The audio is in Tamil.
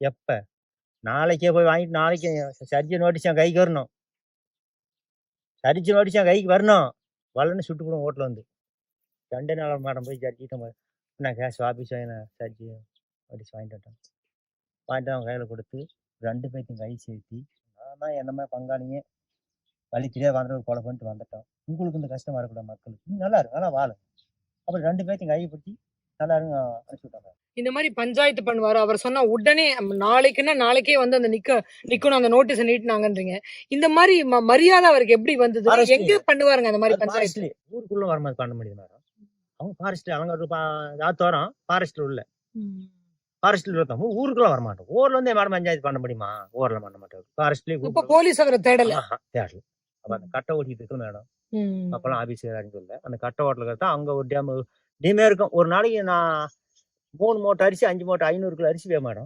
எப்போ? நாளைக்கே போய் வாங்கிட்டு நாளைக்கு சர்ஜி நோட்டீஸ் என் கைக்கு வரணும். சரிச்சு நோட்டீஸ் என் கைக்கு வரணும். வரலன்னு சுட்டு போடும் ஓட்டில் வந்து. ரெண்டே நாள் மேடம் போய் சரிச்சுட்டு நான் கேஷ் ஆஃபீஸ் வாங்கினேன் சர்ஜி நோட்டீஸ் வாங்கிட்டு வந்தேன் வாங்கிட்டு அவன் கையில் கொடுத்து ரெண்டு பேர்த்தையும் கை சேர்த்தி நான் தான் என்னமே பங்காளிங்க வழி தெரியாது வந்து கொலை பண்ணிட்டு வந்துட்டோம். உங்களுக்கு இந்த கஷ்டமாக இருக்கக்கூடாது மக்களுக்கு. நல்லா இருக்கும் நல்லா வாழ. அப்புறம் ரெண்டு பேர்த்தையும் கையை பிடிச்சி நல்லா இருக்கும் அனுப்பிச்சு விட்டாங்க இந்த மாதிரி பஞ்சாயத்து பண்ணுவாரு. அவர் சொன்னா உடனே நாளைக்குன்னா நாளைக்கே வந்து அந்த நிக்க நிக்கணும் அந்த நோட்டீஸ் நீட்டினாங்கன்றீங்க. இந்த மாதிரி ம- மரியாதை அவருக்கு எப்படி வந்தது? எங்க பண்ணுவாருங்க அந்த மாதிரி பஞ்சாயத்து ஊருக்குள்ள வரும்போது பண்ண முடியுது மேடம் அவங்க ஒரு பா- ஆத்தோரம் ஃபாரஸ்ட்ல உள்ள. ஃபாரஸ்ட்ல இருக்கோம் ஊருக்குள்ள வர மாட்டோம் ஊர்ல வந்து மேடம் பஞ்சாயத்து பண்ண முடியுமா? ஊர்ல பண்ண மாட்டோம். ஃபாரஸ்ட்லயே இப்ப போலீஸ் அவரை தேடல. தேடல. அப்ப அந்த கட்டை ஓட்டிட்டு இருக்கு மேடம். அப்பெல்லாம் ஆபீஸ் சொல்ல அந்த கட்டை ஓட்டல தான் அங்க ஒரு டேம் டீமே இருக்கும். ஒரு நாளைக்கு நான் மூணு மூட்டை அரிசி அஞ்சு மூட்டை ஐநூறு கிலோ அரிசி வேமாடும் மேடம்.